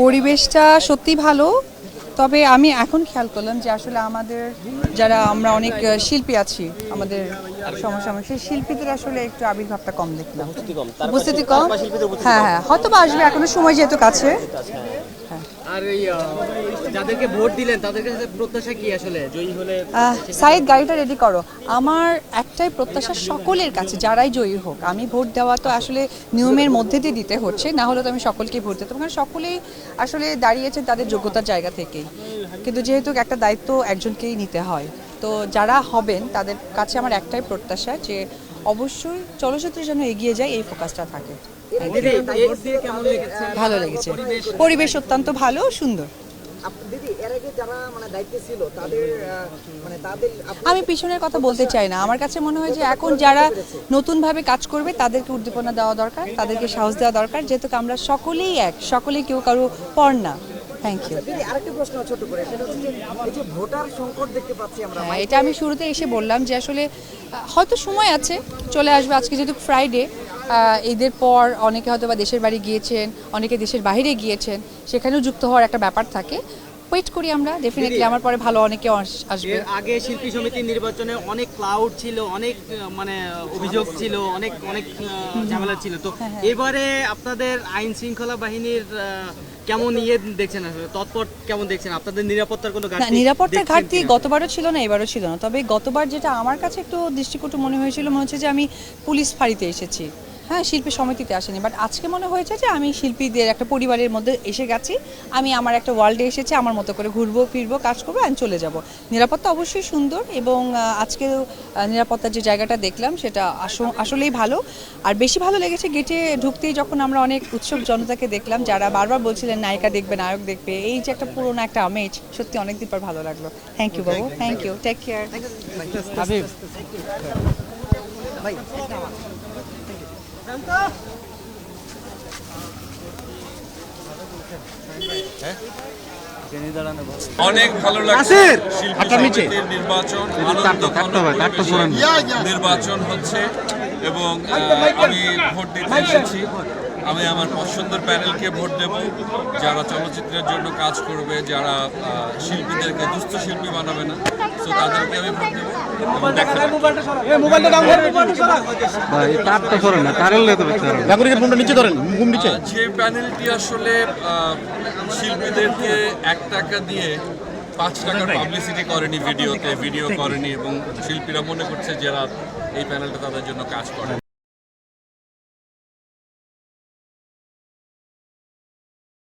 পরিবেশটা সত্যি ভালো তবে আমি এখন খেয়াল করলাম যে আসলে আমাদের যারা আমরা অনেক শিল্পী আছি আমাদের সমসাময়িক সেই শিল্পীদের আসলে একটু আবির্ভাবটা কম দেখলাম। উপস্থিতি কম হ্যাঁ হ্যাঁ হয়তো বা আসবে এখনও সময় যেহেতু কাছে। যাদেরকে ভোট দিলেন তাদের কাছে প্রত্যাশা কি আসলে? জয়ী হলে সাইদ, গাড়িটা রেডি করো। আমার একটাই প্রত্যাশা সকলের কাছে, যারাই জয়ী হোক। আমি ভোট দেওয়া তো আসলে নিয়মের মধ্যে দিয়ে দিতে হচ্ছে, না হলে তো আমি সকলকেই ভোট দিতাম। কারণ সকলেই আসলে দাঁড়িয়েছে তাদের যোগ্যতার জায়গা থেকেই। কিন্তু যেহেতু একটা দায়িত্ব একজনকেই নিতে হয়, তো যারা হবেন, তাদের কাছে আমার একটাই প্রত্যাশা যে অবশ্যই চলচ্চিত্র যেন এগিয়ে যায় এই ফোকাসটা থাকে। ভালো লেগেছে। পরিবেশ অত্যন্ত ভালো সুন্দর। মানে মানে আমি পিছনের কথা বলতে চাই না। আমার কাছে মনে হয় যে এখন যারা নতুনভাবে কাজ করবে তাদেরকে উদ্দীপনা দেওয়া দরকার তাদেরকে সাহস দেওয়া দরকার যেহেতু আমরা সকলেই এক সকলেই কেউ কারও পর না। থ্যাংক ইউ দিদি আরেকটা প্রশ্ন ছোট করে। সেটা হচ্ছে এই যে ভোটার সংকট দেখতে পাচ্ছি আমরা হ্যাঁ এটা আমি শুরুতে এসে বললাম যে আসলে হয়তো সময় আছে চলে আসবে আজকে যেহেতু ফ্রাইডে ঈদের পর অনেকে হয়তো বা দেশের বাড়ি গিয়েছেন অনেকে দেশের বাইরে গিয়েছেন সেখানেও যুক্ত হওয়ার একটা ব্যাপার থাকে। ওয়েট করি আমরা ডেফিনেটলি আমার পরে ভালো অনেকে আসবে। আগে শিল্পী সমিতির নির্বাচনে অনেক ক্লাউড ছিল অনেক মানে অভিযোগ ছিল অনেক অনেক ঝামেলা ছিল। তো হ্যাঁ, এবারে আপনাদের আইন শৃঙ্খলা বাহিনীর কেমন ইয়ে দেখছেন তৎপর কেমন দেখছেন? আপনাদের নিরাপত্তার কোনো না ঘাটতি নিরাপত্তার ঘাটতি? গতবারও ছিল না এবারও ছিল না। তবে গতবার যেটা আমার কাছে একটু দৃষ্টিকটু মনে হয়েছিল মনে হচ্ছে যে আমি পুলিশ ফাঁড়িতে এসেছি। হ্যাঁ শিল্পী সমিতিতে আসেনি বাট আজকে মনে হয়েছে যে আমি শিল্পীদের একটা পরিবারের মধ্যে এসে গেছি। আমি আমার একটা ওয়ার্ল্ডে এসেছি আমার মতো করে ঘুরবো ফিরবো কাজ করব আমি চলে যাব। নিরাপত্তা অবশ্যই সুন্দর এবং আজকে নিরাপত্তার যে জায়গাটা দেখলাম সেটা আস- আসলেই ভালো। আর বেশি ভালো লেগেছে গেটে ঢুকতেই যখন আমরা অনেক উৎসব জনতাকে দেখলাম যারা বারবার বলছিলেন নায়িকা দেখবে নায়ক দেখবে এই যে একটা পুরোনো একটা আমেজ সত্যি অনেকদিন পর ভালো লাগল। Thank you Babu thank you take care Habib অনেক ভালো লাগছে শিল্পী নির্বাচন নির্বাচন হচ্ছে। এবং আমি ভোট দিতে এসেছি। আমি আমার পছন্দের প্যানেলকে ভোট দেব। যারা চলচ্চিত্রের জন্য কাজ করবে যারা শিল্পীদেরকে দুস্থ শিল্পী বানাবে না তো তাদেরকে আমি ভোট দেবো। যে প্যানেলটি আসলে শিল্পীদেরকে এক টাকা দিয়ে পাঁচ টাকার পাবলিসিটি করেনি ভিডিওতে ভিডিও করেনি এবং শিল্পীরা মনে করছে যারা এই প্যানেলটা তাদের জন্য কাজ করে।